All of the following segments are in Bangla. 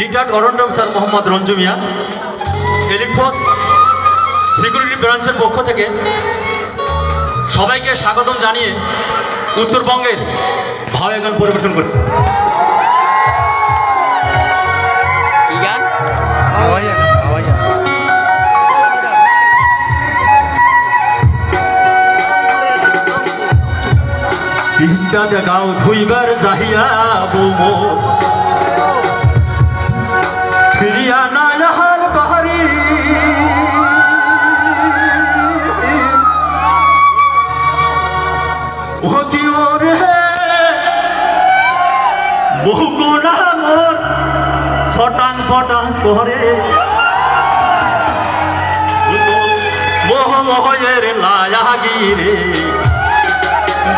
রিটায়ার্ড অরণ্য স্যার মোহাম্মদ রঞ্জু মিয়া সিকিউরিটি ব্রাঞ্চের পক্ষ থেকে সবাইকে স্বাগতম জানিয়ে উত্তরবঙ্গের ভাবে গান পরিবেশন করছে। তিস্তা গাও ধুইবার যাহিয়া বৌমো ফিরিয়া না হাল বাহারি। ওকি ওরে বহু কোনা মোর ছটাং পটাং করে। মোহ মোহের লায়া গিরে।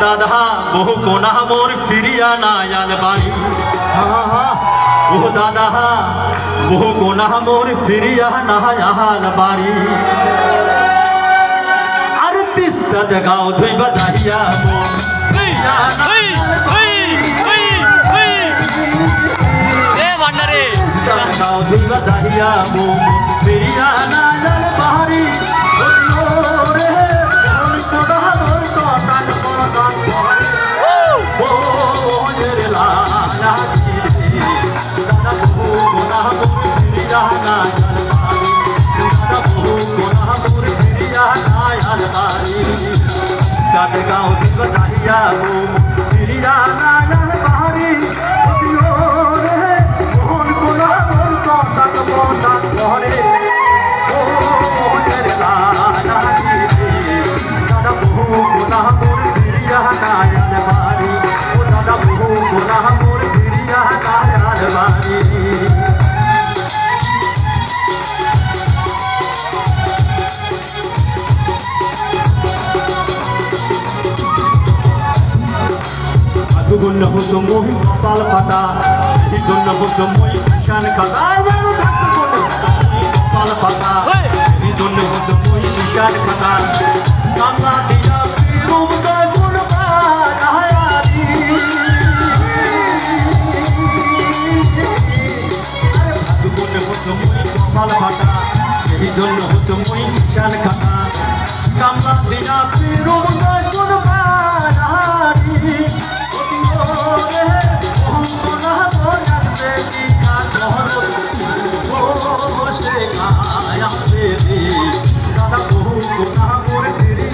দাদা বহু কোনা মোর ফিরিয়া না আল বাড়ি ও দাদা বহু কোনা মোর ফিরিয়া না আল বাড়ি আর তিস্তা দেখাও ধুইবা যাইয়া মোর ফিরিয়া না আল বাড়ি। এ ভান্ডারে তিস্তা দেখাও ধুইবা যাইয়া মোর ফিরিয়া না আল বাড়ি গাও যাইয়া গো ফিরিয়া না আলবারি ওদিও রে মোহন গোনা মোর সতাক পটাক করে মোহনের লালা মই কপাল ফাটা এই জন্য হচ্ছে মই নিশান খাতা। কামলা দিয়া পিরুম দা গুণ বাহারি আগুন হচ্ছে মই কপাল ফাটা এই জন্য হচ্ছে মই নিশান খাতা। কামলা দিয়া পিরুম দা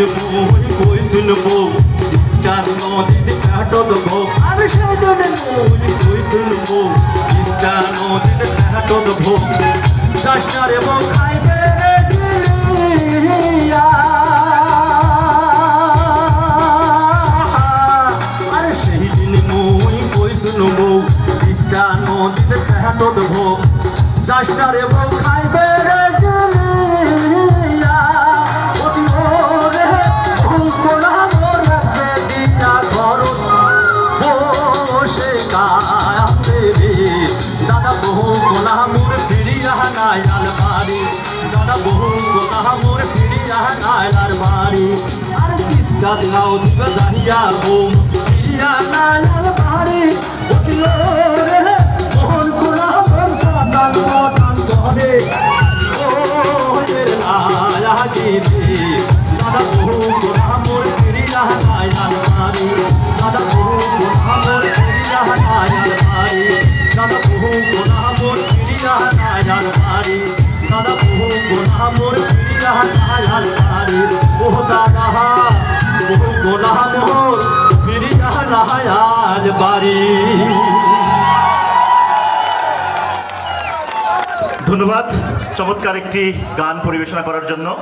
সেদিন মই কইছিল বউ। ইস্টার নদীতে কাটত ভোগ আরে সেদিন মই কইছিল বউ। ইস্টার নদীতে কাটত ভোগ চাষারে বউ খাইবে আরে সেদিন মই কইছিল বউ। ইস্টার নদীতে কাটত ভোগ চাষারে বউ খাইবে বহু কোনা মোর ফিরিয়া দাদা বহু কোনা মোর ফিরিয়া নাই আর জাহিয়া গো ফিরিয়া নাই মোহন পটান করে ও রে গিরে আলমারি ধন্যবাদ। চমৎকার একটি গান পরিবেশনা করার জন্য।